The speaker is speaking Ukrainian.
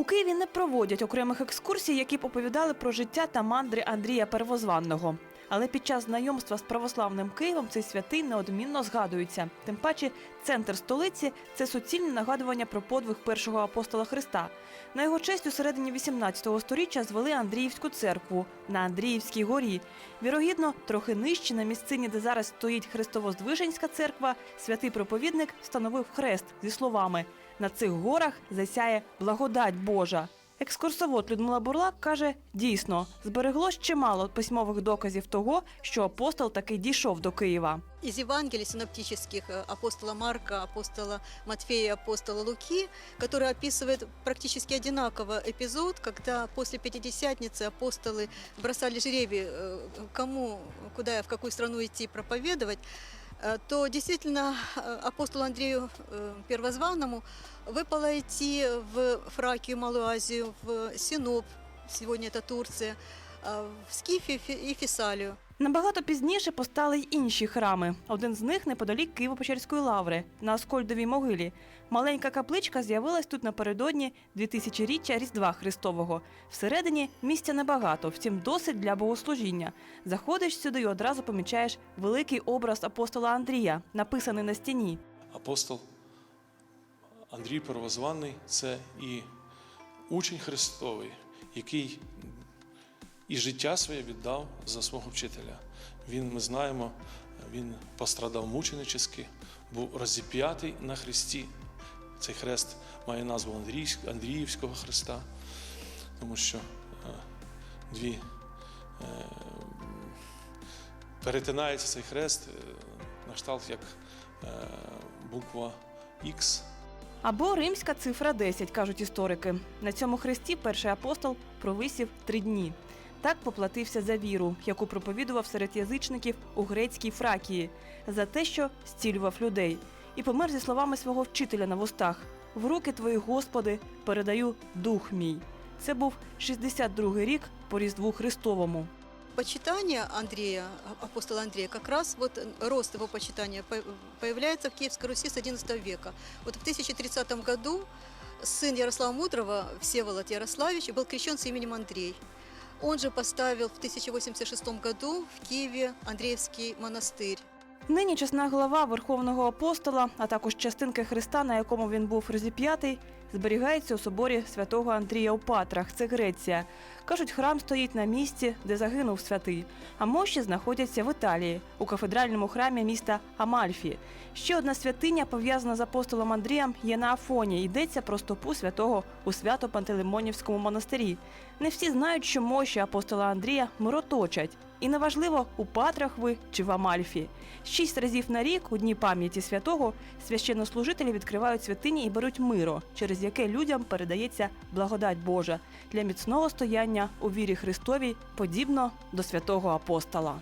У Києві не проводять окремих екскурсій, які б оповідали про життя та мандри Андрія Первозванного. Але під час знайомства з православним Києвом цей святий неодмінно згадується. Тим паче, центр столиці це суцільне нагадування про подвиг першого апостола Христа. На його честь у середині 18 століття звели Андріївську церкву на Андріївській горі. Вірогідно, трохи нижче на місцині, де зараз стоїть Христово-Здвиженська церква, святий проповідник встановив хрест зі словами на цих горах засяє благодать Божа. Екскурсовод Людмила Бурлак каже: дійсно, збереглось чимало письмових доказів того, що апостол таки дійшов до Києва. Из Евангелий синоптических э, апостола Марка, апостола Матфея и апостола Луки, который описывает практически одинаково эпизод, когда после Пятидесятницы апостолы бросали жребий, э, кому, куда и в какую страну идти проповедовать, э, то действительно э, апостолу Андрею э, Первозванному выпало идти в Фракию, Малую Азию, в Синоп, сегодня это Турция, э, в Скифе и Фессалию. Набагато пізніше постали й інші храми. Один з них неподалік Києво-Печерської лаври на Аскольдовій могилі. Маленька капличка з'явилась тут напередодні 2000-річчя Різдва Христового. Всередині місця небагато, втім досить для богослужіння. Заходиш сюди і одразу помічаєш великий образ апостола Андрія, написаний на стіні. Апостол Андрій Первозваний це і учень Христовий, який і життя своє віддав за свого вчителя. Він, ми знаємо, він пострадав мученически, був розіп'ятий на хресті. Цей хрест має назву Андріївського хреста, тому що е, дві е, перетинається цей хрест е, на кшталт як буква Х. Або римська цифра 10, кажуть історики. На цьому хресті перший апостол провисів три дні. Так поплатився за віру, яку проповідував серед язичників у грецькій Фракії, за те, що зцілював людей, і помер зі словами свого вчителя на вустах: В руки твої, Господи, передаю дух мій. Це був 62-й рік по Різдву Христовому. Почитание Андрея, апостола Андрея, как раз вот рост его почитания по- появляется в Киевской Руси с XI века. Вот в 1030 году сын Ярослава Мудрого, Всеволод Ярославич, был крещен с именем Андрей. Он же поставил в 1086 году в Киеве Андреевский монастырь. Нині чесна глава Верховного апостола, а також частинки Христа, на якому він був розіп'ятий, зберігається у соборі святого Андрія у Патрах. Це Греція. Кажуть, храм стоїть на місці, де загинув святий. А мощі знаходяться в Італії, у кафедральному храмі міста Амальфі. Ще одна святиня, пов'язана з апостолом Андрієм, є на Афоні. Йдеться про стопу святого у свято-Пантелеймонівському монастирі. Не всі знають, що мощі апостола Андрія мироточать. І неважливо, у Патрах ви чи в Амальфі. Шість разів на рік, у дні пам'яті святого, священнослужителі відкривають святині і беруть миро, через яке людям передається благодать Божа для міцного стояння у вірі Христовій, подібно до святого апостола.